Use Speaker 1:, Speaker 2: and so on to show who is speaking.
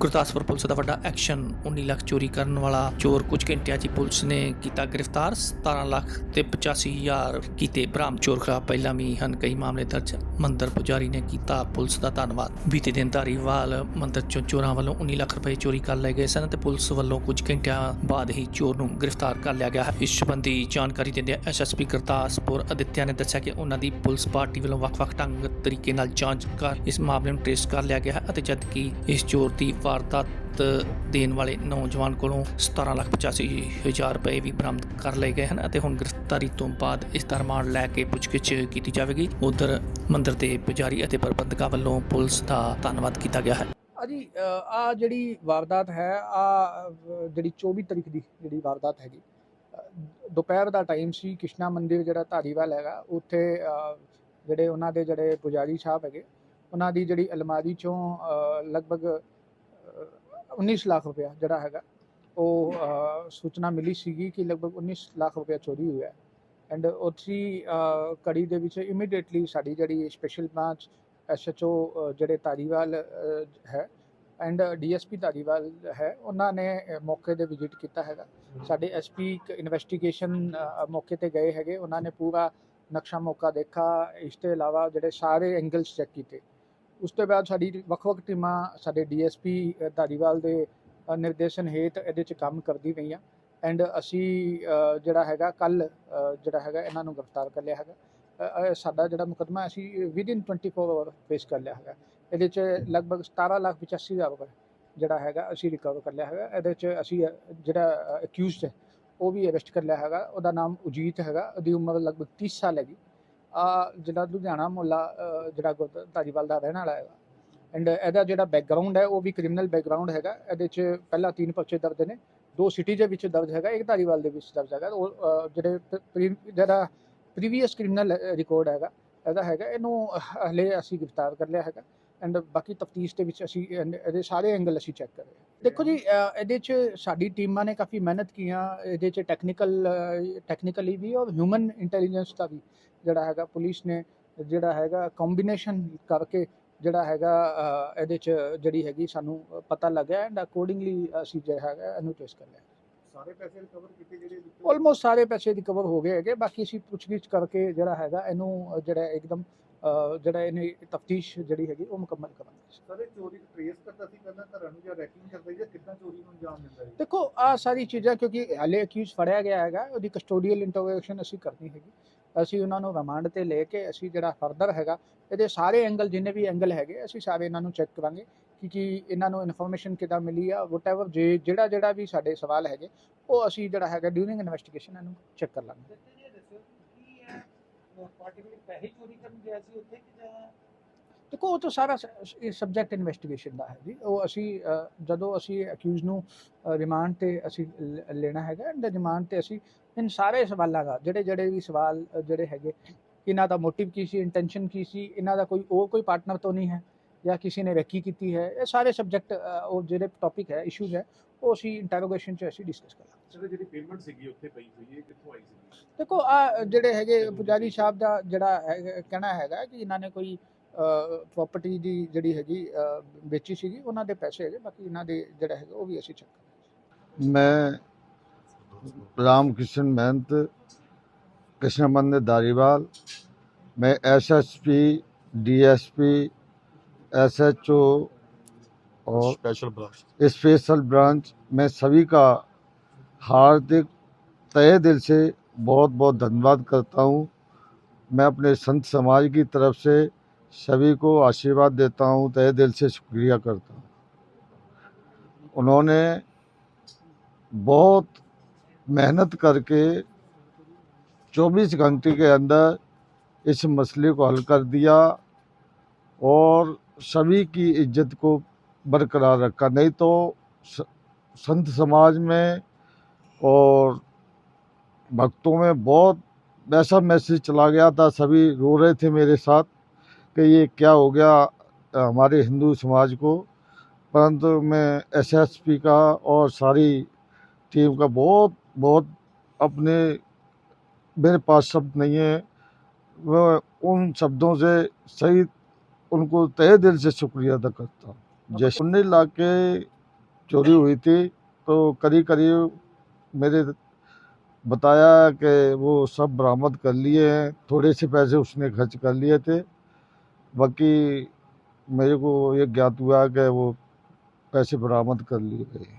Speaker 1: Gurdaspur police ਦਾ ਵੱਡਾ action 19 lakh ਚੋਰੀ ਕਰਨ ਵਾਲਾ ਚੋਰ ਕੁਝ ਘੰਟਿਆਂ 'ਚ ਪੁਲਿਸ ਨੇ ਕੀਤਾ ਗ੍ਰਿਫਤਾਰ 17 ਲੱਖ ਤੇ 85 ਕੀਤੇ ਬਰਾਮ ਚੋਰ ਖਿਲਾਫ ਪਹਿਲਾਂ ਵੀ ਹਨ ਕਈ ਮਾਮਲੇ ਦਰਜ। ਮੰਦਰ ਪੁਜਾਰੀ ਨੇ ਕੀਤਾ ਪੁਲਿਸ ਦਾ ਧੰਨਵਾਦ। ਬੀਤੇ ਦਿਨ ਧਾਰੀਵਾਲ ਮੰਦਰ ਚੋਂ ਚੋਰਾਂ ਵੱਲੋਂ 19 ਲੱਖ ਰੁਪਏ ਚੋਰੀ ਕਰ ਲਏ ਗਏ ਸਨ ਤੇ ਪੁਲਿਸ ਵੱਲੋਂ ਕੁਝ ਘੰਟਿਆਂ ਬਾਅਦ ਹੀ ਚੋਰ ਨੂੰ ਗ੍ਰਿਫਤਾਰ ਕਰ ਲਿਆ ਗਿਆ ਹੈ। ਇਸ ਸੰਬੰਧੀ ਜਾਣਕਾਰੀ ਦਿੰਦਿਆਂ ਐਸਐਸਪੀ ਗੁਰਦਾਸਪੁਰ ਅਦਿੱਤਿਆ ਨੇ ਦੱਸਿਆ ਕਿ ਉਹਨਾਂ ਦੀ ਪੁਲਿਸ ਪਾਰਟੀ ਵੱਲੋਂ ਵੱਖ-ਵੱਖ ਢੰਗ ਤਰੀਕੇ ਨਾਲ ਜਾਂਚ ਕਰ ਇਸ ਮਾਮਲੇ ਨੂੰ ਟ੍ਰੇਸ ਕਰ ਲਿਆ ਗਿਆ ਹੈ ਅਤੇ ਜਦਕਿ ਇਸ ਚੋਰ ਦੀ ਵਾਰਦਾਤ ਦੇਣ ਵਾਲੇ ਨੌਜਵਾਨ ਕੋਲੋਂ 17 ਲੱਖ 85 ਹਜ਼ਾਰ ਰੁਪਏ ਵੀ ਬਰਾਮਦ ਕਰ ਲਏ ਗਏ ਹਨ ਅਤੇ ਹੁਣ ਗ੍ਰਿਫਤਾਰੀ ਤੋਂ ਬਾਅਦ ਇਸ ਦਾ ਰਿਮਾਂਡ ਲੈ ਕੇ ਪੁੱਛਗਿੱਛ ਕੀਤੀ ਜਾਵੇਗੀ। ਉਧਰ ਮੰਦਰ ਦੇ ਪੁਜਾਰੀ ਅਤੇ ਪ੍ਰਬੰਧਕਾਂ ਵੱਲੋਂ ਪੁਲਿਸ ਦਾ ਧੰਨਵਾਦ ਕੀਤਾ ਗਿਆ ਹੈ।
Speaker 2: ਅਜੀ ਆ ਜਿਹੜੀ ਵਾਰਦਾਤ ਹੈ, ਆ ਜਿਹੜੀ 24 ਤਰੀਕ ਦੀ ਜਿਹੜੀ ਵਾਰਦਾਤ ਹੈਗੀ ਦੁਪਹਿਰ ਦਾ ਟਾਈਮ ਸੀ, ਕ੍ਰਿਸ਼ਨਾ ਮੰਦਿਰ ਜਿਹੜਾ ਧਾਰੀਵਾਲ ਹੈਗਾ, ਉੱਥੇ ਜਿਹੜੇ ਉਹਨਾਂ ਦੇ ਜਿਹੜੇ ਪੁਜਾਰੀ ਸਾਹਿਬ ਹੈਗੇ, ਉਹਨਾਂ ਦੀ ਜਿਹੜੀ ਅਲਮਾਰੀ ਚੋਂ ਲਗਭਗ 19 ਲੱਖ ਰੁਪਇਆ ਜਿਹੜਾ ਹੈਗਾ, ਉਹ ਸੂਚਨਾ ਮਿਲੀ ਸੀਗੀ ਕਿ ਲਗਭਗ 19 ਲੱਖ ਰੁਪਇਆ ਚੋਰੀ ਹੋਇਆ ਐਂਡ ਉਥੀ ਕੜੀ ਦੇ ਵਿੱਚ ਇਮੀਡੀਏਟਲੀ ਸਾਡੀ ਜਿਹੜੀ ਸਪੈਸ਼ਲ ਬ੍ਰਾਂਚ ਐਸਐਚਓ ਜਿਹੜੇ ਧਾਰੀਵਾਲ ਹੈ ਐਂਡ ਡੀਐਸਪੀ ਧਾਰੀਵਾਲ ਹੈ, ਉਹਨਾਂ ਨੇ ਮੌਕੇ ਤੇ ਵਿਜ਼ਿਟ ਕੀਤਾ ਹੈਗਾ। ਸਾਡੇ ਐਸਪੀ ਇਨਵੈਸਟੀਗੇਸ਼ਨ ਮੌਕੇ ਤੇ ਗਏ ਹੈਗੇ। ਉਹਨਾਂ ਨੇ ਪੂਰਾ ਨਕਸ਼ਾ ਮੌਕਾ ਦੇਖਾ। ਇਸ ਤੋਂ ਇਲਾਵਾ ਜਿਹੜੇ ਸਾਰੇ ਐਂਗਲਸ ਚੈੱਕ ਕੀਤੇ। ਉਸ ਤੋਂ ਬਾਅਦ ਸਾਡੀ ਵੱਖ-ਵੱਖ ਟੀਮਾਂ, ਸਾਡੇ ਡੀਐਸਪੀ ਧਾਰੀਵਾਲ ਦੇ ਨਿਰਦੇਸ਼ਨ ਹੇਠ ਇਹਦੇ 'ਚ ਕੰਮ ਕਰਦੀ ਰਹੀਆਂ ਐਂਡ ਅਸੀਂ ਜਿਹੜਾ ਹੈਗਾ, ਕੱਲ ਜਿਹੜਾ ਹੈਗਾ, ਇਹਨਾਂ ਨੂੰ ਗ੍ਰਿਫਤਾਰ ਕਰ ਲਿਆ ਹੈਗਾ। ਸਾਡਾ ਜਿਹੜਾ ਮੁਕਦਮਾ, ਅਸੀਂ ਵਿਦਿਨ 24 ਆਵਰ ਫੇਸ ਕਰ ਲਿਆ ਹੈਗਾ। ਇਹਦੇ 'ਚ ਲਗਭਗ 17 ਲੱਖ 85 ਹਜ਼ਾਰ ਰੁਪਏ ਜਿਹੜਾ ਹੈਗਾ, ਅਸੀਂ ਰਿਕਵਰ ਕਰ ਲਿਆ ਹੈਗਾ। ਇਹਦੇ 'ਚ ਅਸੀਂ ਜਿਹੜਾ ਅਕਿਊਜ਼ਡ ਹੈ, ਉਹ ਵੀ ਅਰੈਸਟ ਕਰ ਲਿਆ ਹੈਗਾ। ਉਹਦਾ ਨਾਮ ਉਜੀਤ ਹੈਗਾ, ਉਹਦੀ ਉਮਰ ਲਗਭਗ 30 ਸਾਲ ਹੈਗੀ। ਆ ਜਿਹੜਾ ਲੁਧਿਆਣਾ ਮੁਹੱਲਾ ਜਿਹੜਾ ਗੁਰਦ- ਧਾਰੀਵਾਲ ਦਾ ਰਹਿਣ ਵਾਲਾ ਹੈਗਾ। ਐਂਡ ਇਹਦਾ ਜਿਹੜਾ ਬੈਕਗ੍ਰਾਉਂਡ ਹੈ, ਉਹ ਵੀ ਕ੍ਰਿਮੀਨਲ ਬੈਕਗ੍ਰਾਉਂਡ ਹੈਗਾ। ਇਹਦੇ 'ਚ ਪਹਿਲਾਂ ਤਿੰਨ ਪਰਚੇ ਦਰਜ ਨੇ। ਦੋ ਸਿਟੀ ਦੇ ਵਿੱਚ ਦਰਜ ਹੈਗਾ, ਇੱਕ ਧਾਰੀਵਾਲ ਦੇ ਵਿੱਚ ਦਰਜ ਹੈਗਾ। ਉਹ ਜਿਹੜੇ ਜਿਹੜਾ ਪ੍ਰੀਵੀਅਸ ਕ੍ਰਿਮੀਨਲ ਰਿਕਾਰਡ ਹੈਗਾ, ਇਹਦਾ ਹੈਗਾ। ਇਹਨੂੰ ਹਲੇ ਅਸੀਂ ਗ੍ਰਿਫਤਾਰ ਕਰ ਲਿਆ ਹੈਗਾ। ਐਂਡ ਬਾਕੀ ਤਫਤੀਸ਼ ਦੇ ਵਿੱਚ ਅਸੀਂ ਇਹਦੇ ਸਾਰੇ ਐਂਗਲ ਅਸੀਂ ਚੈੱਕ ਕਰ ਰਹੇ ਹਾਂ। ਦੇਖੋ ਜੀ ਇਹਦੇ 'ਚ ਸਾਡੀ ਟੀਮਾਂ ਨੇ ਕਾਫੀ ਮਿਹਨਤ ਕੀਆਂ ਇਹਦੇ 'ਚ ਟੈਕਨੀਕਲ ਟੈਕਨੀਕਲੀ ਵੀ ਔਰ ਹਿਊਮਨ ਇੰਟੈਲੀਜੈਂਸ ਦਾ ਵੀ ਜਿਹੜਾ ਹੈਗਾ ਪੁਲਿਸ ਨੇ ਜਿਹੜਾ ਹੈਗਾ ਕੰਬੀਨੇਸ਼ਨ ਕਰਕੇ ਜਿਹੜਾ ਹੈਗਾ ਇਹਦੇ 'ਚ ਜਿਹੜੀ ਹੈਗੀ ਸਾਨੂੰ ਪਤਾ ਲੱਗਿਆ ਐਂਡ ਅਕੋਰਡਿੰਗਲੀ ਅਸੀਂ ਜਿਹੜਾ ਹੈਗਾ ਇਹਨੂੰ ਟੈਸਟ ਕਰ ਲਿਆ।
Speaker 3: ਸਾਰੇ ਪੈਸੇ ਰਿਕਵਰ ਕੀਤੇ ਜਿਹੜੇ
Speaker 2: ਆਲਮੋਸਟ ਸਾਰੇ ਪੈਸੇ ਰਿਕਵਰ ਹੋ ਗਏ ਹੈਗੇ ਬਾਕੀ ਅਸੀਂ ਪੁੱਛਗਿੱਛ ਕਰਕੇ ਜਿਹੜਾ ਹੈਗਾ ਇਹਨੂੰ ਜਿਹੜਾ ਇੱਕਦਮ ਜਿਹੜਾ ਇਹਨੇ ਤਫਤੀਸ਼ ਜਿਹੜੀ ਹੈਗੀ ਉਹ ਮੁਕੰਮਲ ਕਰਾਂਗੇ
Speaker 3: ਸਾਰੇ ਚੋਰੀ ਟ੍ਰੇਸ ਕਰਦਾ ਸੀ ਪਹਿਲਾਂ ਘਰਾਂ ਨੂੰ ਜਾਂ ਰੈਕਿੰਗ ਕਰਦਾ ਜਾਂ ਕਿੱਦਾਂ ਚੋਰੀ ਨੂੰ ਅੰਜਾਮ ਦਿੰਦਾ ਸੀ?
Speaker 2: ਦੇਖੋ ਆ ਸਾਰੀ ਚੀਜ਼ਾਂ ਕਿਉਂਕਿ ਹਾਲੇ ਅਕਿਊਜ਼ ਫੜਿਆ ਗਿਆ ਹੈਗਾ ਉਹਦੀ ਕਸਟੋਡੀਅਲ ਇੰਟਰੋਗੇਸ਼ਨ ਅਸੀਂ ਕਰਨੀ ਹੈਗੀ। ਅਸੀਂ ਉਹਨਾਂ ਨੂੰ ਰਿਮਾਂਡ ਤੇ ਲੈ ਕੇ ਅਸੀਂ ਜਿਹੜਾ ਫਰਦਰ ਹੈਗਾ ਇਹਦੇ ਸਾਰੇ ਐਂਗਲ ਜਿੰਨੇ ਵੀ ਐਂਗਲ ਹੈਗੇ ਅਸੀਂ ਸਾਰੇ ਇਹਨਾਂ ਨੂੰ ਚੈੱਕ ਕਰਾਂਗੇ ਕਿ ਕੀ ਇਹਨਾਂ ਨੂੰ ਇਨਫੋਰਮੇਸ਼ਨ ਕਿੱਦਾਂ ਮਿਲੀ ਆ ਵਟਐਵਰ ਜੇ ਜਿਹੜਾ ਜਿਹੜਾ ਵੀ ਸਾਡੇ ਸਵਾਲ ਹੈਗੇ ਉਹ ਅਸੀਂ ਜਿਹੜਾ ਹੈਗਾ ਡਿਊਰਿੰਗ ਇਨਵੈਸਟੀਗੇਸ਼ਨ ਇਹਨੂੰ ਚੈੱਕ ਕਰ ਲਾਂਗੇ।
Speaker 4: ਪੈਸੇ ਚੋਰੀ ਕਰਨ ਗਿਆ ਸੀ ਉੱਥੇ ਕਿ ਜਾਂ
Speaker 2: ਦੇਖੋ, ਉਹ ਤਾਂ ਸਾਰਾ ਸਬਜੈਕਟ ਇਨਵੈਸਟੀਗੇਸ਼ਨ ਦਾ ਹੈ ਜੀ। ਉਹ ਅਸੀਂ ਜਦੋਂ ਅਸੀਂ ਅਕਿਊਜ਼ ਨੂੰ ਰਿਮਾਂਡ ਤੇ ਅਸੀਂ ਲੈਣਾ ਹੈਗਾ ਐਂਡ ਰਿਮਾਂਡ ਤੇ ਅਸੀਂ ਇਨ ਸਾਰੇ ਸਵਾਲਾਂ ਦਾ, ਜਿਹੜੇ ਜਿਹੜੇ ਵੀ ਸਵਾਲ ਜਿਹੜੇ ਹੈਗੇ, ਇਹਨਾਂ ਦਾ ਮੋਟਿਵ ਕੀ ਸੀ ਇੰਟੈਂਸ਼ਨ ਕੀ ਸੀ, ਇਹਨਾਂ ਦਾ ਕੋਈ, ਉਹ ਕੋਈ ਪਾਰਟਨਰ ਤੋਂ ਨਹੀਂ ਹੈ। ਜਾਂ ਕਿਸੇ ਨੇ ਰੈਕੀ ਕੀਤੀ ਹੈ ਇਹ ਸਾਰੇ ਸਬਜੈਕਟ ਉਹ ਜਿਹੜੇ ਟੌਪਿਕ ਹੈ ਇਸ਼ੂਜ਼ ਹੈ ਉਹ ਅਸੀਂ ਇੰਟਰੋਗੇਸ਼ਨ ਚ ਅਸੀਂ ਡਿਸਕਸ ਕਰਾਂਗੇ। ਦੇਖੋ ਆ ਜਿਹੜੇ ਹੈਗੇ ਪੁਜਾਰੀ ਸਾਹਿਬ ਦਾ ਜਿਹੜਾ ਕਹਿਣਾ ਹੈਗਾ ਕਿ ਇਹਨਾਂ ਨੇ ਕੋਈ ਪ੍ਰਾਪਰਟੀ ਦੀ ਜਿਹੜੀ ਹੈਗੀ ਵੇਚੀ ਸੀਗੀ ਉਹਨਾਂ ਦੇ ਪੈਸੇ ਹੈਗੇ ਬਾਕੀ ਇਹਨਾਂ ਦੇ ਜਿਹੜਾ ਹੈਗਾ ਉਹ ਵੀ ਅਸੀਂ ਚੈੱਕ ਕਰਾਂਗੇ।
Speaker 5: ਮੈਂ ਰਾਮ ਕ੍ਰਿਸ਼ਨ ਮਹੰਤ ਕ੍ਰਿਸ਼ਨਮੰਦ ਦਾਰੀਵਾਲ ਮੈਂ SSP DSP SSP DSP SHO और
Speaker 3: स्पेशल ब्रांच
Speaker 5: स्पेशल ब्रांच में सभी का हार्दिक तय दिल से बहुत बहुत धन्यवाद करता हूँ। मैं अपने संत समाज की तरफ़ से सभी को आशीर्वाद देता हूँ तय दिल से शुक्रिया करता हूँ। उन्होंने बहुत मेहनत करके 24 घंटे के अंदर इस मसले को हल कर दिया और सभी की इज़्ज़त को बरकरार रखा, नहीं तो संत समाज में और भक्तों में बहुत वैसा मैसेज चला गया था, सभी रो रहे थे मेरे साथ कि ये क्या हो गया हमारे हिंदू समाज को। परंतु मैं एसएसपी का और सारी टीम का बहुत बहुत अपने, मेरे पास शब्द नहीं है। वह उन शब्दों से सही उनको तहे दिल से शुक्रिया अदा करता हूँ। जैसे उन्नीस लाख के चोरी हुई थी तो करीब करीब मेरे बताया कि वो सब बरामद कर लिए हैं थोड़े से पैसे उसने खर्च कर लिए थे। बाकी मेरे को ये ज्ञात हुआ कि वो पैसे बरामद कर लिए गए।